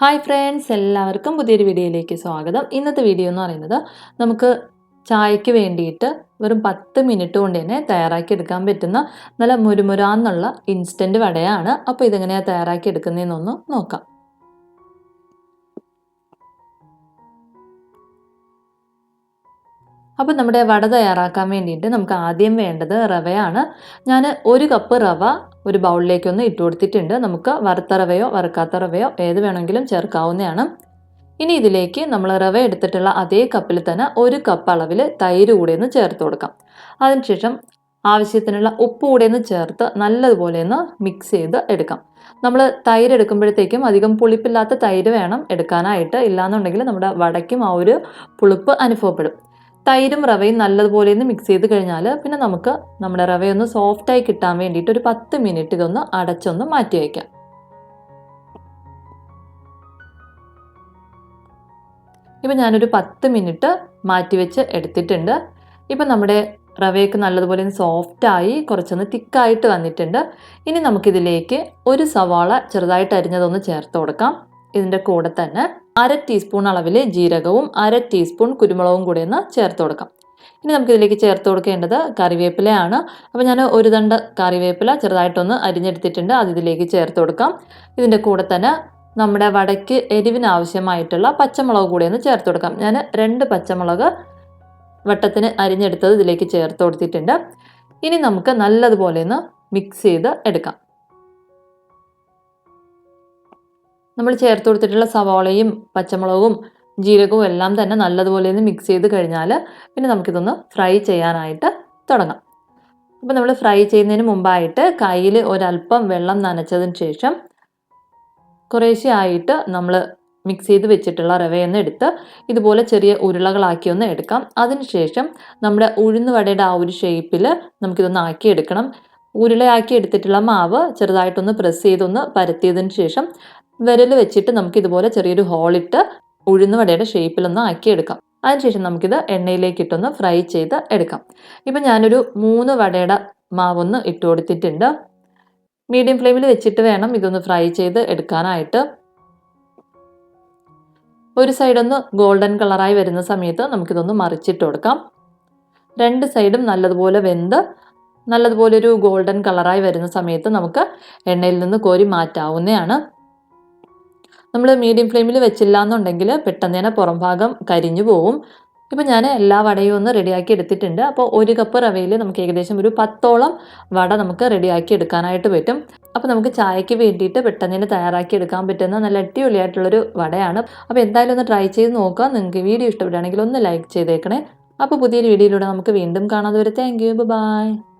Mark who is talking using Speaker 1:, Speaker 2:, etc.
Speaker 1: Hi friends എല്ലാവർക്കും പുതിയൊരു വീഡിയോയിലേക്ക് സ്വാഗതം. ഇന്നത്തെ വീഡിയോ എന്ന് പറയുന്നത് നമുക്ക് ചായയ്ക്ക് വേണ്ടിയിട്ട് വെറും പത്ത് മിനിറ്റ് കൊണ്ട് തന്നെ തയ്യാറാക്കി എടുക്കാൻ പറ്റുന്ന നല്ല മുരുമുരാന്നുള്ള ഇൻസ്റ്റന്റ് വടയാണ്. അപ്പോൾ ഇതെങ്ങനെയാണ് തയ്യാറാക്കി എടുക്കുന്നതെന്നൊന്ന് നോക്കാം. അപ്പോൾ നമ്മുടെ വട തയ്യാറാക്കാൻ വേണ്ടിയിട്ട് നമുക്ക് ആദ്യം വേണ്ടത് റവയാണ്. ഞാൻ ഒരു കപ്പ് റവ ഒരു ബൗളിലേക്കൊന്ന് ഇട്ട് കൊടുത്തിട്ടുണ്ട്. നമുക്ക് വറുത്ത റവയോ വറുക്കാത്ത റവയോ ഏത് വേണമെങ്കിലും ചേർക്കാവുന്നതാണ്. ഇനി ഇതിലേക്ക് നമ്മൾ റവ എടുത്തിട്ടുള്ള അതേ കപ്പിൽ തന്നെ ഒരു കപ്പ് അളവിൽ തൈര് കൂടെ ഒന്ന് ചേർത്ത് കൊടുക്കാം. അതിനുശേഷം ആവശ്യത്തിനുള്ള ഉപ്പ് കൂടെ ഒന്ന് ചേർത്ത് നല്ലതുപോലെ ഒന്ന് മിക്സ് ചെയ്ത് എടുക്കാം. നമ്മൾ തൈര് എടുക്കുമ്പോഴത്തേക്കും അധികം പുളിപ്പില്ലാത്ത തൈര് വേണം എടുക്കാനായിട്ട്. ഇല്ലാന്നുണ്ടെങ്കിൽ നമ്മുടെ വടയ്ക്കും ആ ഒരു പുളിപ്പ് അനുഭവപ്പെടും. തൈരും റവയും നല്ലതുപോലെ ഒന്ന് മിക്സ് ചെയ്ത് കഴിഞ്ഞാൽ പിന്നെ നമുക്ക് നമ്മുടെ റവയൊന്ന് സോഫ്റ്റായി കിട്ടാൻ വേണ്ടിയിട്ട് ഒരു പത്ത് മിനിറ്റ് ഇതൊന്ന് അടച്ചൊന്ന് മാറ്റി വയ്ക്കാം ഇപ്പം ഞാനൊരു പത്ത് മിനിറ്റ് മാറ്റി വെച്ച് എടുത്തിട്ടുണ്ട്. ഇപ്പം നമ്മുടെ റവയൊക്കെ നല്ലതുപോലെ സോഫ്റ്റായി കുറച്ചൊന്ന് തിക്കായിട്ട് വന്നിട്ടുണ്ട്. ഇനി നമുക്കിതിലേക്ക് ഒരു സവാള ചെറുതായിട്ട് അരിഞ്ഞതൊന്ന് ചേർത്ത് കൊടുക്കാം. ഇതിന്റെ കൂടെ തന്നെ അര ടീസ്പൂൺ അളവിൽ ജീരകവും അര ടീസ്പൂൺ കുരുമുളകും കൂടി ഒന്ന് ചേർത്ത് കൊടുക്കാം. ഇനി നമുക്കിതിലേക്ക് ചേർത്ത് കൊടുക്കേണ്ടത് കറിവേപ്പിലയാണ്. അപ്പോൾ ഞാൻ ഒരു തണ്ട് കറിവേപ്പില ചെറുതായിട്ടൊന്ന് അരിഞ്ഞെടുത്തിട്ടുണ്ട്. അത് ഇതിലേക്ക് ചേർത്ത് കൊടുക്കാം. ഇതിന്റെ കൂടെ തന്നെ നമ്മുടെ വടയ്ക്ക് എരിവിന് ആവശ്യമായിട്ടുള്ള പച്ചമുളക് കൂടി ഒന്ന് ചേർത്ത് കൊടുക്കാം. ഞാൻ രണ്ട് പച്ചമുളക് വട്ടത്തിന് അരിഞ്ഞെടുത്തത് ഇതിലേക്ക് ചേർത്ത് കൊടുത്തിട്ടുണ്ട്. ഇനി നമുക്ക് നല്ലതുപോലെ ഒന്ന് മിക്സ് ചെയ്ത് എടുക്കാം. നമ്മൾ ചേർത്ത് കൊടുത്തിട്ടുള്ള സവാളയും പച്ചമുളകും ജീരകവും എല്ലാം തന്നെ നല്ലതുപോലെ ഒന്ന് മിക്സ് ചെയ്ത് കഴിഞ്ഞാൽ പിന്നെ നമുക്കിതൊന്ന് ഫ്രൈ ചെയ്യാനായിട്ട് തുടങ്ങാം. അപ്പോൾ നമ്മൾ ഫ്രൈ ചെയ്യുന്നതിന് മുമ്പായിട്ട് കയ്യിൽ ഒരല്പം വെള്ളം നനച്ചതിന് ശേഷം കുറേശ്ശെ ആയിട്ട് നമ്മൾ മിക്സ് ചെയ്ത് വെച്ചിട്ടുള്ള റവയൊന്ന് എടുത്ത് ഇതുപോലെ ചെറിയ ഉരുളകളാക്കി ഒന്ന് എടുക്കാം. അതിനുശേഷം നമ്മുടെ ഉഴുന്ന് വടയുടെ ആ ഒരു ഷേപ്പിൽ നമുക്കിതൊന്ന് ആക്കി എടുക്കണം. ഉരുളയാക്കി എടുത്തിട്ടുള്ള മാവ് ചെറുതായിട്ടൊന്ന് പ്രസ് ചെയ്തൊന്ന് പരത്തിയതിന് ശേഷം വിരൽ വെച്ചിട്ട് നമുക്ക് ഇതുപോലെ ചെറിയൊരു ഹോളിട്ട് ഉഴുന്നുവടയുടെ ഷേപ്പിലൊന്ന് ആക്കിയെടുക്കാം. അതിനുശേഷം നമുക്കിത് എണ്ണയിലേക്ക് ഇട്ടൊന്ന് ഫ്രൈ ചെയ്ത് എടുക്കാം. ഇപ്പം ഞാനൊരു മൂന്ന് വടയുടെ മാവൊന്ന് ഇട്ട് കൊടുത്തിട്ടുണ്ട്. മീഡിയം ഫ്ലെയിമിൽ വെച്ചിട്ട് വേണം ഇതൊന്ന് ഫ്രൈ ചെയ്ത് എടുക്കാനായിട്ട്. ഒരു സൈഡൊന്ന് ഗോൾഡൻ കളറായി വരുന്ന സമയത്ത് നമുക്കിതൊന്ന് മറിച്ചിട്ട് കൊടുക്കാം. രണ്ട് സൈഡും നല്ലതുപോലെ വെന്ത് നല്ലതുപോലെ ഒരു ഗോൾഡൻ കളറായി വരുന്ന സമയത്ത് നമുക്ക് എണ്ണയിൽ നിന്ന് കോരി മാറ്റാവുന്നതാണ്. നമ്മൾ മീഡിയം ഫ്ലെയിമിൽ വെച്ചില്ല എന്നുണ്ടെങ്കിൽ പെട്ടെന്ന് തന്നെ പുറം ഭാഗം കരിഞ്ഞു പോവും. ഇപ്പം ഞാൻ എല്ലാ വടയും ഒന്ന് റെഡിയാക്കി എടുത്തിട്ടുണ്ട്. അപ്പോൾ ഒരു കപ്പ് റവയിൽ നമുക്ക് ഏകദേശം ഒരു പത്തോളം വട നമുക്ക് റെഡിയാക്കി എടുക്കാനായിട്ട് പറ്റും. അപ്പോൾ നമുക്ക് ചായയ്ക്ക് വേണ്ടിയിട്ട് പെട്ടെന്ന് തന്നെ തയ്യാറാക്കി എടുക്കാൻ പറ്റുന്ന നല്ല അടിപൊളിയായിട്ടുള്ളൊരു വടയാണ്. അപ്പോൾ എന്തായാലും ഒന്ന് ട്രൈ ചെയ്ത് നോക്കുക. നിങ്ങൾക്ക് വീഡിയോ ഇഷ്ടപ്പെടുകയാണെങ്കിൽ ഒന്ന് ലൈക്ക് ചെയ്തേക്കണേ. അപ്പോൾ പുതിയൊരു വീഡിയോയിലൂടെ നമുക്ക് വീണ്ടും കാണാതെ വരെ താങ്ക് യു ബൈ